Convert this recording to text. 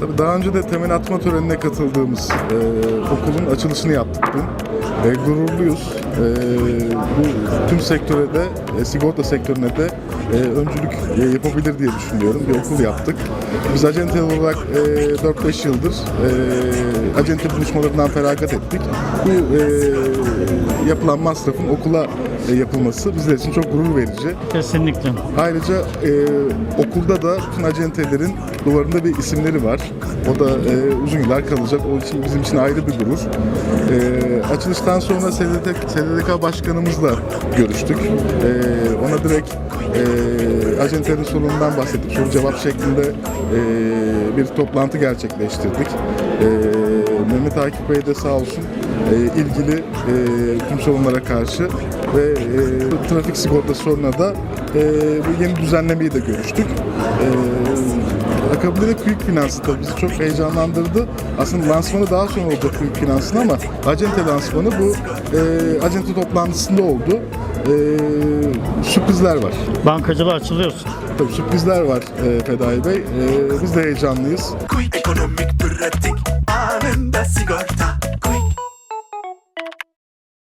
Tabii daha önce de temel atma törenine katıldığımız e, okulun açılışını yaptık dün. E, gururluyuz. E, bu tüm sektöre de, e, sigorta sektörüne de e, öncülük e, yapabilir diye düşünüyorum. Bir okul yaptık. Biz acente olarak e, 4-5 yıldır e, acente buluşmalarından feragat ettik. Bu e, yapılan masrafın okula yapılması bizler için çok gurur verici. Kesinlikle. Ayrıca e, okulda da bütün acentelerin duvarında bir isimleri var. O da e, uzun yıllar kalacak. O için bizim için ayrı bir gurur. E, açılıştan sonra SDK, SDK başkanımızla görüştük. E, ona direkt e, acentelerin sorunundan bahsettik. Soru cevap şeklinde e, bir toplantı gerçekleştirdik. E, Mehmet Akif Bey de sağ olsun e, ilgili e, tüm sorunlara karşı ve e, trafik sigortası sorununa da e, bu yeni düzenlemeyi de görüştük. E, akabinde de Quick Finance'ı tabii bizi çok heyecanlandırdı. Aslında lansmanı daha sonra olacak Quick Finance'ın ama acente lansmanı bu e, acente toplantısında oldu. E, sürprizler var. Bankacılığa açılıyorsun. Tabii sürprizler var e, Fedai Bey. E, biz de heyecanlıyız. Ekonomik pratik